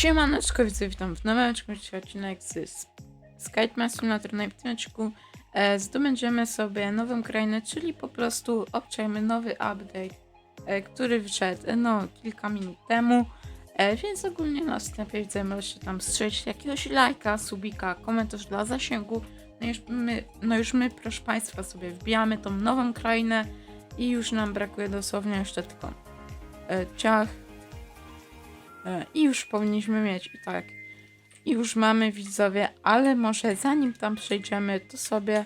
Siemaneczko, widzę, witam w nowym odcinku, dzisiaj odcinek z Skate Simulator. Na tym odcinku e, zdobędziemy sobie nową krainę, czyli po prostu obczajmy nowy update, e, który wyszedł e, no kilka minut temu. E, więc ogólnie na wstępie widzę, możecie tam strzelić jakiegoś lajka, subika, komentarz dla zasięgu. No już my, no już my, proszę Państwa, sobie wbijamy tą nową krainę i już nam brakuje dosłownie jeszcze tylko ciach, I już powinniśmy mieć i tak. I już mamy widzowie, ale może zanim tam przejdziemy, to sobie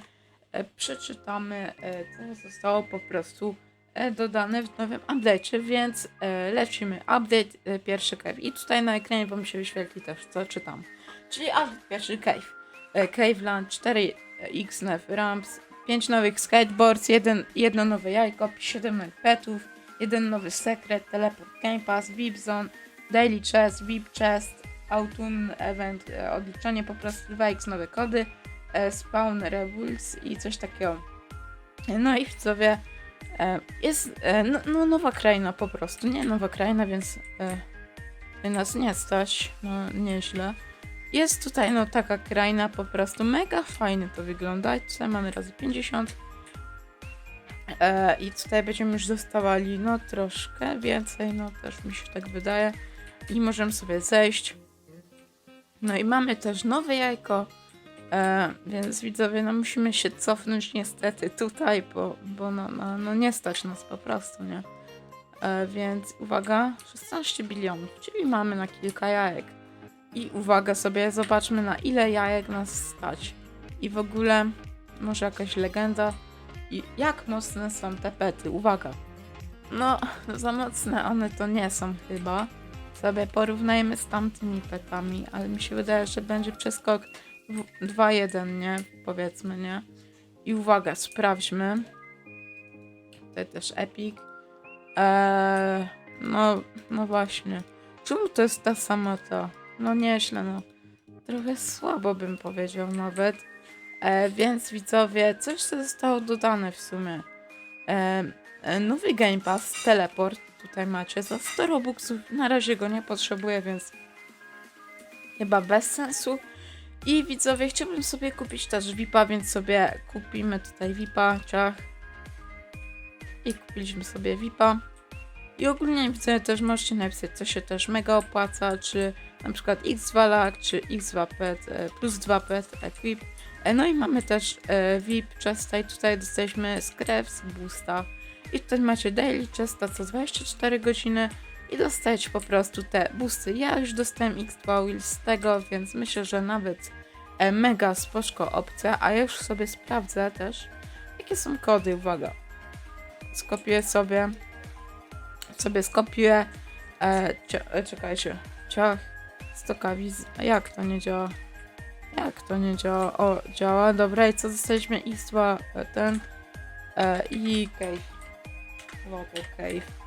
e, przeczytamy, e, co zostało po prostu e, dodane w nowym update, więc e, lecimy. Update e, pierwszy cave. I tutaj na ekranie wam się wyświetli też, co czytam. Czyli update pierwszy cave. E, cave Land 4 XNF Ramps, 5 nowych skateboards, jeden, jedno nowe jajko, 7 nowych petów, jeden nowy sekret, teleport Game Pass, VIP Zone, Daily Chest, VIP Chest, Autumn Event, e, odliczanie po prostu 2x nowe kody, e, Spawn Rebuilds i coś takiego. No i widzowie, e, jest no, no, nowa kraina po prostu, nie nowa kraina, więc nas nie stać, no nieźle. Jest tutaj no taka kraina po prostu mega fajnie to wygląda. Tutaj mamy razy 50. E, I tutaj będziemy już dostawali no troszkę więcej, no też mi się tak wydaje. I możemy sobie zejść. No i mamy też nowe jajko. E, więc widzowie, no musimy się cofnąć niestety tutaj, bo, bo no, no, no nie stać nas po prostu, nie? E, więc uwaga, 16 bilionów, czyli mamy na kilka jajek. I uwaga sobie, zobaczmy na ile jajek nas stać. I w ogóle, może jakaś legenda. I jak mocne są te pety, uwaga. No, za mocne one to nie są chyba. Sobie porównajmy z tamtymi petami, ale mi się wydaje, że będzie przeskok w- 2-1, nie? Powiedzmy, nie? I uwaga, sprawdźmy. Tutaj też Epic. Eee, no, no właśnie. Czemu to jest ta sama ta? No nieźle, no. Trochę słabo bym powiedział nawet. E, więc widzowie, coś co zostało dodane w sumie. E, e, nowy Game Pass, teleport, tutaj macie za 100 robuxów. Na razie go nie potrzebuję, więc chyba bez sensu. I widzowie, chciałbym sobie kupić też VIPa, więc sobie kupimy tutaj VIPa, ciach. I kupiliśmy sobie VIPa. I ogólnie widzowie też możecie napisać, co się też mega opłaca, czy na przykład X2 lag, czy X2 pet, e, plus 2 pet equip. E, No i mamy też VIP Chesta i tutaj dostaliśmy Scraps Boosta. I tutaj macie Daily Chesta co 24 godziny i dostajecie po prostu te boosty. Ja już dostałem X2 Wheels z tego, więc myślę, że nawet e, mega spoczko opcja, a ja już sobie sprawdzę też, jakie są kody, uwaga. Skopiuję sobie, sobie skopiuję, e, e, czekajcie, ciach, stokawiz, jak to nie działa? Jak to nie działa? O, działa. Dobra, i co dostaliśmy? X2, e, ten e, i cave. Water cave.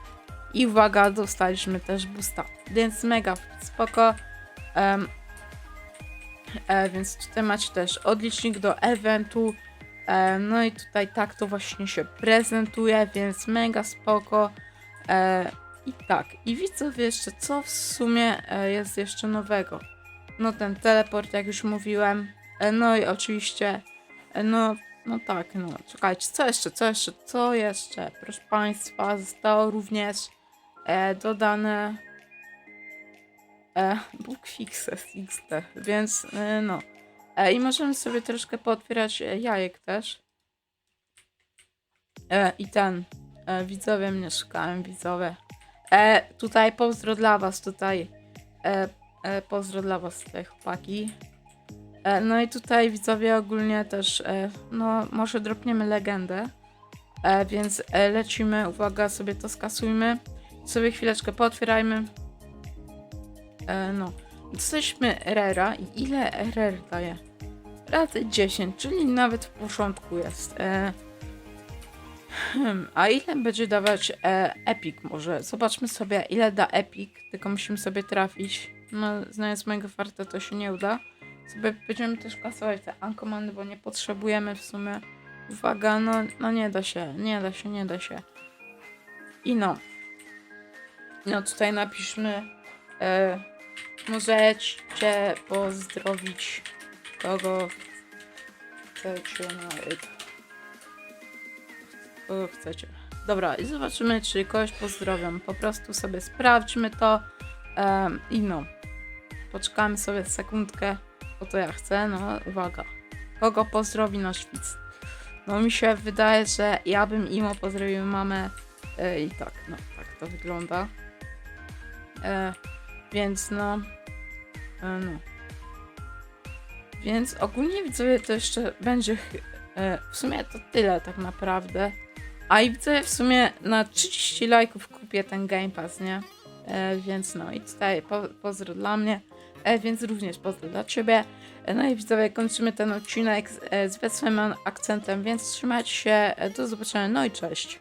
I uwaga, dostaliśmy też boosta. Więc mega spoko. Em, e, więc tutaj macie też odlicznik do eventu. E, no i tutaj tak to właśnie się prezentuje, więc mega spoko. E, I tak, i widzowie jeszcze, co w sumie e, jest jeszcze nowego? No ten teleport, jak już mówiłem. E, No i oczywiście, e, no, no tak, no czekajcie, co jeszcze, co jeszcze, co jeszcze? Proszę Państwa, zostało również e, dodane e, book fixes XD, więc e, no. E, I możemy sobie troszkę pootwierać e, jajek też. E, I ten, e, widzowie mnie szukają, widzowie. E, tutaj pozdro dla Was, tutaj e, E, pozdro dla was tutaj chłopaki. E, no i tutaj widzowie ogólnie też, e, no może dropniemy legendę. E, więc lecimy, uwaga, sobie to skasujmy. Sobie chwileczkę pootwierajmy. No, jesteśmy Rera i ile RR daje? Razy 10, czyli nawet w porządku jest. Hmm, a ile będzie dawać Epic może? Zobaczmy sobie ile da Epic, tylko musimy sobie trafić. No, znając mojego farta to się nie uda. Sobie będziemy też kasować te uncommany, bo nie potrzebujemy w sumie. Uwaga, no, no nie da się, nie da się, nie da się. I no. No tutaj napiszmy e, możecie pozdrowić kogo chcecie nawet. Kogo chcecie. Dobra, i zobaczymy, czy kogoś pozdrowiam. Po prostu sobie sprawdźmy to. em, I no. Poczekamy sobie sekundkę, to ja chcę. No, uwaga. Kogo pozdrowi na szpic? No mi się wydaje, że ja bym imo pozdrowił mamę e, i tak, no tak to wygląda. E, więc no, e, no. Więc ogólnie widzowie to jeszcze będzie e, w sumie to tyle tak naprawdę. A i widzowie w sumie na 30 lajków kupię ten Game Pass, nie? E, więc no i tutaj po, pozdro dla mnie, e, więc również pozdro dla ciebie. E, No i widzowie, kończymy ten odcinek z, e, wesołym akcentem, więc trzymajcie się, e, do zobaczenia, no i cześć.